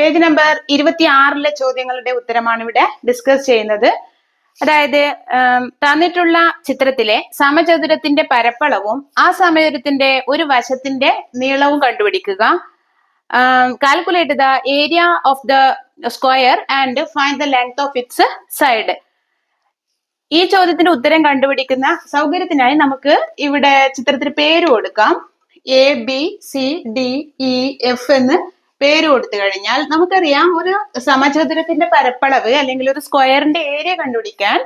Page number ഇരുപത്തി ആറിലെ ചോദ്യങ്ങളുടെ ഉത്തരമാണ് ഇവിടെ ഡിസ്കസ് ചെയ്യുന്നത്. അതായത് തന്നിട്ടുള്ള ചിത്രത്തിലെ സമചതുരത്തിന്റെ പരപ്പളവും ആ സമചതുരത്തിന്റെ ഒരു വശത്തിന്റെ നീളവും കണ്ടുപിടിക്കുക. Calculate the area of the square and find the length of its side ഈ ചോദ്യത്തിന്റെ ഉത്തരം കണ്ടുപിടിക്കുന്ന സൗകര്യത്തിനായി നമുക്ക് ഇവിടെ ചിത്രത്തിന് പേര് കൊടുക്കാം. A B C D E F എന്ന് പേര് കൊടുത്തു കഴിഞ്ഞാൽ നമുക്കറിയാം ഒരു സമചതുരത്തിന്റെ പരപ്പളവ് അല്ലെങ്കിൽ ഒരു സ്ക്വയറിന്റെ ഏരിയ കണ്ടുപിടിക്കാൻ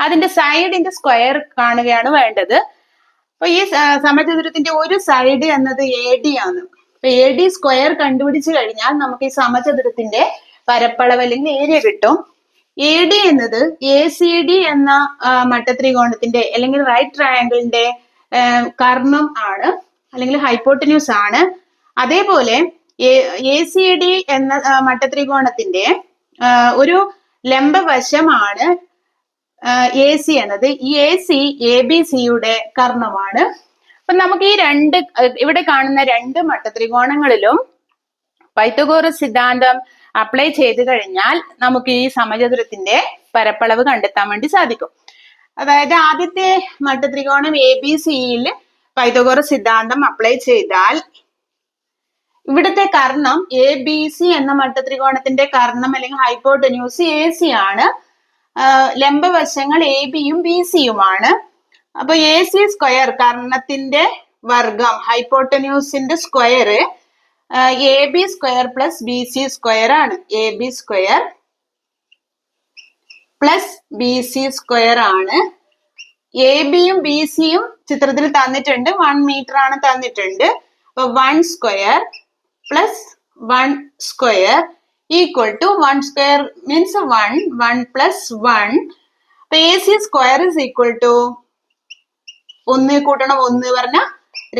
അതിന്റെ സൈഡിന്റെ സ്ക്വയർ കാണുകയാണ് വേണ്ടത്. അപ്പൊ ഈ സമചതുരത്തിന്റെ ഒരു സൈഡ് എന്നത് എ ഡി ആണ്. അപ്പൊ എ ഡി സ്ക്വയർ കണ്ടുപിടിച്ചു കഴിഞ്ഞാൽ നമുക്ക് ഈ സമചതുരത്തിന്റെ പരപ്പളവ് അല്ലെങ്കിൽ ഏരിയ കിട്ടും. എ ഡി എന്നത് എ സി ഡി എന്ന മട്ടത്രികോണത്തിന്റെ അല്ലെങ്കിൽ റൈറ്റ് ട്രയാങ്കിളിന്റെ കർണം ആണ് അല്ലെങ്കിൽ ഹൈപ്പോട്ടന്യൂസ് ആണ്. അതേപോലെ എ സി ഡി എന്ന മട്ടത്രികോണത്തിന്റെ ഒരു ലംബവശമാണ് എ സി എന്നത്. ഈ എ സി എ ബി സിയുടെ കർണമാണ്. അപ്പൊ നമുക്ക് ഈ രണ്ട് ഇവിടെ കാണുന്ന രണ്ട് മട്ടത്രികോണങ്ങളിലും പൈത്തഗോറസ് സിദ്ധാന്തം അപ്ലൈ ചെയ്ത് കഴിഞ്ഞാൽ നമുക്ക് ഈ സമചതുരത്തിന്റെ പരപ്പളവ് കണ്ടെത്താൻ വേണ്ടി സാധിക്കും. അതായത് ആദ്യത്തെ മട്ടത്രികോണം എ ബി സിയിൽ പൈതഗോറസ് സിദ്ധാന്തം അപ്ലൈ ചെയ്താൽ ഇവിടുത്തെ കർണം എ ബി സി എന്ന മട്ടത്രികോണത്തിന്റെ കർണം അല്ലെങ്കിൽ ഹൈപ്പോട്ടന്യൂസ് എ സി ആണ്. ലംബവശങ്ങൾ എ ബിയും ബി സിയുമാണ് അപ്പൊ എ സി സ്ക്വയർ കർണത്തിന്റെ വർഗം ഹൈപ്പോട്ടന്യൂസിന്റെ square A B square plus B C square ആണ്. A B square plus B C square ആണ്. എ ബിയും ബി സിയും ചിത്രത്തിൽ തന്നിട്ടുണ്ട്. വൺ മീറ്റർ ആണ് തന്നിട്ടുണ്ട്. അപ്പൊ one square plus one square equal to one square means one one plus one അപ്പൊ A C square is equal to ഒന്ന് കൂട്ടണം ഒന്ന് പറഞ്ഞ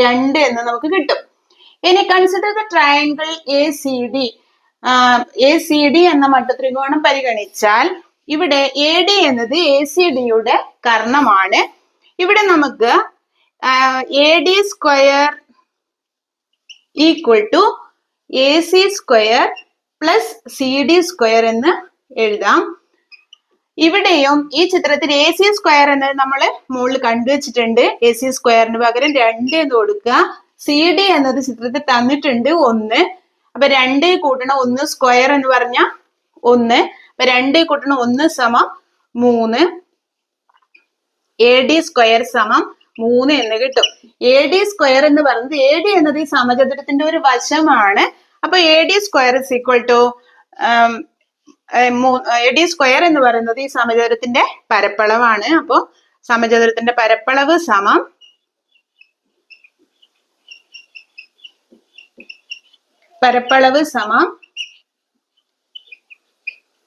രണ്ട് എന്ന് നമുക്ക് കിട്ടും. ഇനി consider the triangle A C D A C D എന്ന മട്ടത്രികോണം പരിഗണിച്ചാൽ ഇവിടെ എ ഡി എന്നത് എ സി ഡിയുടെ കർണമാണ്. ഇവിടെ നമുക്ക് A D square equal to A C square plus C D square എന്ന് എഴുതാം. ഇവിടെയും ഈ ചിത്രത്തിൽ എ സി സ്ക്വയർ എന്നത് നമ്മൾ മുകളിൽ കണ്ടുവച്ചിട്ടുണ്ട്. എ സി സ്ക്വയറിന് പകരം രണ്ട് എന്ന് കൊടുക്കുക. സി ഡി എന്നത് ചിത്രത്തിൽ തന്നിട്ടുണ്ട് ഒന്ന്. അപ്പൊ രണ്ട് കൂട്ടണം ഒന്ന് സ്ക്വയർ എന്ന് പറഞ്ഞ ഒന്ന്. അപ്പൊ രണ്ട് കൂട്ടണം ഒന്ന് സമം മൂന്ന്. എ ഡി സ്ക്വയർ സമം മൂന്ന് എന്ന് കിട്ടും. എ ഡി സ്ക്വയർ എന്ന് പറയുന്നത് എ ഡി എന്നത് ഈ സമചതുരത്തിന്റെ ഒരു വശമാണ്. അപ്പൊ A D square is equal to A D square എന്ന് പറയുന്നത് ഈ സമചതുരത്തിന്റെ പരപ്പളവാണ്. അപ്പോ സമചതുരത്തിന്റെ പരപ്പളവ് സമം പരപ്പളവ് സമം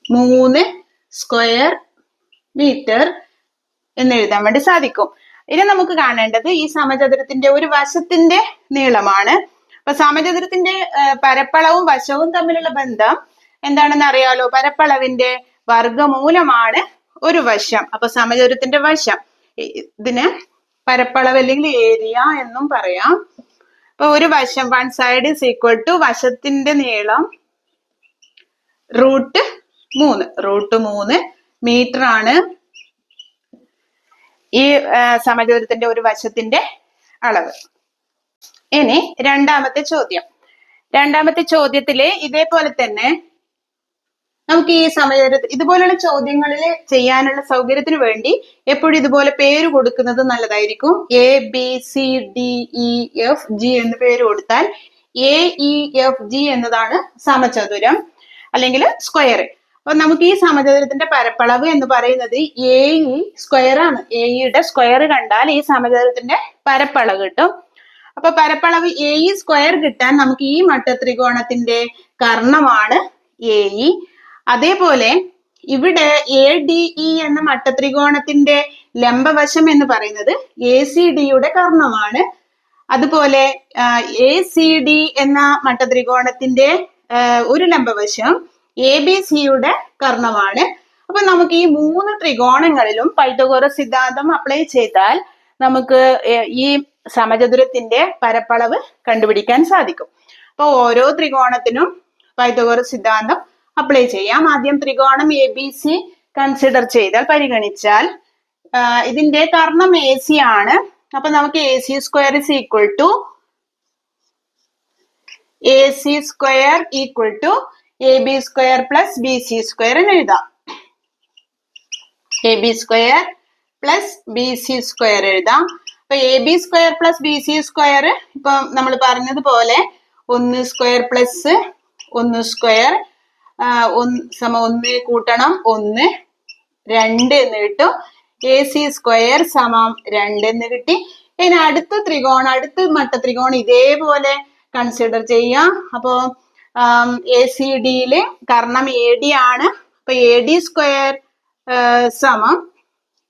മൂന്ന് സ്ക്വയർ മീറ്റർ എന്ന് എഴുതാൻ വേണ്ടി സാധിക്കും. ഇനി നമുക്ക് കാണേണ്ടത് ഈ സമചതുരത്തിന്റെ ഒരു വശത്തിന്റെ നീളമാണ്. അപ്പൊ സമചതുരത്തിന്റെ പരപ്പളവും വശവും തമ്മിലുള്ള ബന്ധം എന്താണെന്ന് അറിയാലോ? പരപ്പളവിന്റെ വർഗമൂലമാണ് ഒരു വശം. അപ്പൊ സമചതുരത്തിന്റെ വശം. ഇതിന് പരപ്പളവ് അല്ലെങ്കിൽ ഏരിയ എന്നും പറയാം. അപ്പൊ ഒരു വശം one side is equal to വശത്തിന്റെ നീളം റൂട്ട് മൂന്ന്. റൂട്ട് മൂന്ന് മീറ്റർ ആണ് ഈ സമചതുരത്തിന്റെ ഒരു വശത്തിന്റെ അളവ്. ഇനി രണ്ടാമത്തെ ചോദ്യം. രണ്ടാമത്തെ ചോദ്യത്തിൽ ഇതേപോലെ തന്നെ നമുക്ക് ഈ സമയ ഇതുപോലുള്ള ചോദ്യങ്ങളിൽ ചെയ്യാനുള്ള സൗകര്യത്തിന് വേണ്ടി എപ്പോഴും ഇതുപോലെ പേര് കൊടുക്കുന്നത് നല്ലതായിരിക്കും. A B C D E F G എന്ന് പേര് കൊടുത്താൽ എ ഇ എഫ് ജി എന്നതാണ് സമചതുരം അല്ലെങ്കിൽ സ്ക്വയർ. അപ്പൊ നമുക്ക് ഈ സമചതുരത്തിന്റെ പരപ്പളവ് എന്ന് പറയുന്നത് എ ഇ സ്ക്വയർ ആണ്. എ ഇയുടെ സ്ക്വയർ കണ്ടാൽ ഈ സമചതുരത്തിന്റെ പരപ്പളവ് കിട്ടും. അപ്പൊ പരപ്പളവ് എ ഇ സ്ക്വയർ കിട്ടാൻ നമുക്ക് ഈ മട്ടത്രികോണത്തിന്റെ കർണമാണ് എ ഇ അതേപോലെ ഇവിടെ എ ഡി ഇ എന്ന മട്ടത്രികോണത്തിന്റെ ലംബവശം എന്ന് പറയുന്നത് എ സി ഡിയുടെ കർണമാണ്. അതുപോലെ എ സി ഡി എന്ന മട്ടത്രികോണത്തിന്റെ ത്രികോണത്തിന്റെ ഒരു ലംബവശം എ ബി സിയുടെ കർണമാണ്. അപ്പൊ നമുക്ക് ഈ മൂന്ന് ത്രികോണങ്ങളിലും പൈതഗോറസ് സിദ്ധാന്തം അപ്ലൈ ചെയ്താൽ നമുക്ക് ഈ സമചതുരത്തിന്റെ പരപ്പളവ് കണ്ടുപിടിക്കാൻ സാധിക്കും. അപ്പൊ ഓരോ ത്രികോണത്തിനും പൈതഗോറസ് സിദ്ധാന്തം അപ്ലൈ ചെയ്യാം. ആദ്യം ത്രികോണം എ ബി സി കൺസിഡർ ചെയ്താൽ പരിഗണിച്ചാൽ ഇതിന്റെ കർണം എ സി ആണ്. അപ്പൊ നമുക്ക് A C square is equal to A C square equal to A B square plus B C square എന്ന് എഴുതാം. A B square plus B C square എഴുതാം. അപ്പൊ A B square plus B C square ഇപ്പൊ നമ്മൾ പറഞ്ഞതുപോലെ ഒന്ന് square plus ഒന്ന് square സമ ഒന്ന് കൂട്ടണം ഒന്ന് രണ്ട് എന്ന് കിട്ടും. എ സി സ്ക്വയർ സമം രണ്ട് എന്ന് കിട്ടി. ഇനി അടുത്ത ത്രികോണം അടുത്ത മട്ട ത്രികോണം ഇതേപോലെ കൺസിഡർ ചെയ്യാം. അപ്പോ എ സി ഡിയിൽ കാരണം എ ഡി ആണ്. അപ്പൊ എ ഡി സ്ക്വയർ സമം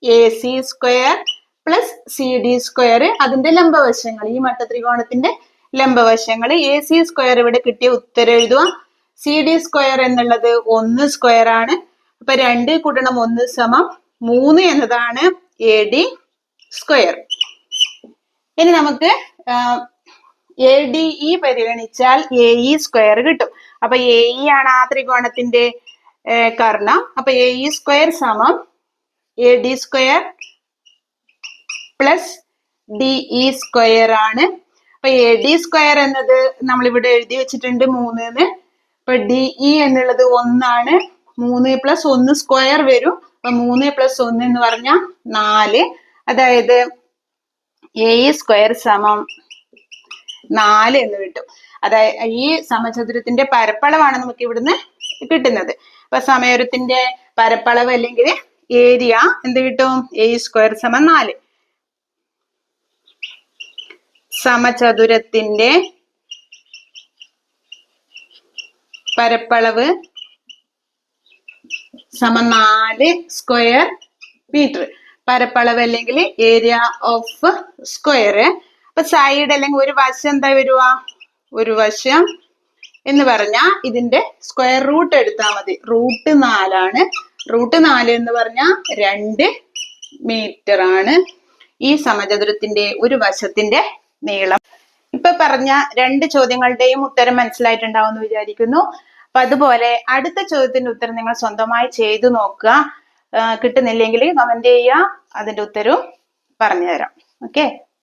A C square plus C D square അതിന്റെ ലംബവശങ്ങൾ. ഈ മട്ടത്രികോണത്തിന്റെ ലംബവശങ്ങൾ. എ സി സ്ക്വയർ ഇവിടെ കിട്ടിയ ഉത്തരം എഴുതുക. സി ഡി സ്ക്വയർ എന്നുള്ളത് ഒന്ന് സ്ക്വയർ ആണ്. അപ്പൊ രണ്ട് കൂട്ടണം ഒന്ന് സമം മൂന്ന് എന്നതാണ് എ ഡി സ്ക്വയർ ഇനി നമുക്ക് എ ഡി ഇ പരിഗണിച്ചാൽ എ ഇ സ്ക്വയർ കിട്ടും. അപ്പൊ എ ഇ ആണ് ആ ത്രികോണത്തിന്റെ കർണം. അപ്പൊ എ ഇ സ്ക്വയർ സമം A D square plus D E square ആണ്. അപ്പൊ എ ഡി സ്ക്വയർ എന്നത് നമ്മൾ ഇവിടെ എഴുതി വെച്ചിട്ടുണ്ട് മൂന്ന് അപ്പൊ ഡി ഇ എന്നുള്ളത് ഒന്നാണ്. മൂന്ന് പ്ലസ് ഒന്ന് സ്ക്വയർ വരും. അപ്പൊ മൂന്ന് പ്ലസ് ഒന്ന് എന്ന് പറഞ്ഞാൽ നാല്. അതായത് എ സ്ക്വയർ സമം നാല് എന്ന് കിട്ടും. അതായത് ഈ സമചതുരത്തിന്റെ പരപ്പളവാണ് നമുക്ക് ഇവിടുന്ന് കിട്ടുന്നത്. അപ്പൊ സമയത്തിന്റെ പരപ്പളവ് അല്ലെങ്കിൽ ഏരിയ എന്ത് കിട്ടും? എ സ്ക്വയർ സമം നാല്. സമചതുരത്തിന്റെ പരപ്പളവ് സമം നാല് സ്ക്വയർ മീറ്റർ. പരപ്പളവ് അല്ലെങ്കിൽ ഏരിയ ഓഫ് സ്ക്വയർ അപ്പൊ സൈഡ് അല്ലെങ്കിൽ ഒരു വശം എന്താ വരുക ഒരു വശം എന്ന് പറഞ്ഞാൽ ഇതിന്റെ സ്ക്വയർ റൂട്ട് എടുത്താൽ മതി. റൂട്ട് നാലാണ്. റൂട്ട് നാല് എന്ന് പറഞ്ഞാൽ രണ്ട് മീറ്റർ ആണ് ഈ സമചതുരത്തിന്റെ ഒരു വശത്തിന്റെ നീളം. ഇപ്പൊ പറഞ്ഞ രണ്ട് ചോദ്യങ്ങളുടെയും ഉത്തരം മനസ്സിലായിട്ടുണ്ടാവും എന്ന് വിചാരിക്കുന്നു. അപ്പൊ അതുപോലെ അടുത്ത ചോദ്യത്തിന്റെ ഉത്തരം നിങ്ങൾ സ്വന്തമായി ചെയ്തു നോക്കുക. കിട്ടുന്നില്ലെങ്കിൽ കമന്റ് ചെയ്യുക. അതിന്റെ ഉത്തരവും പറഞ്ഞുതരാം. ഓക്കേ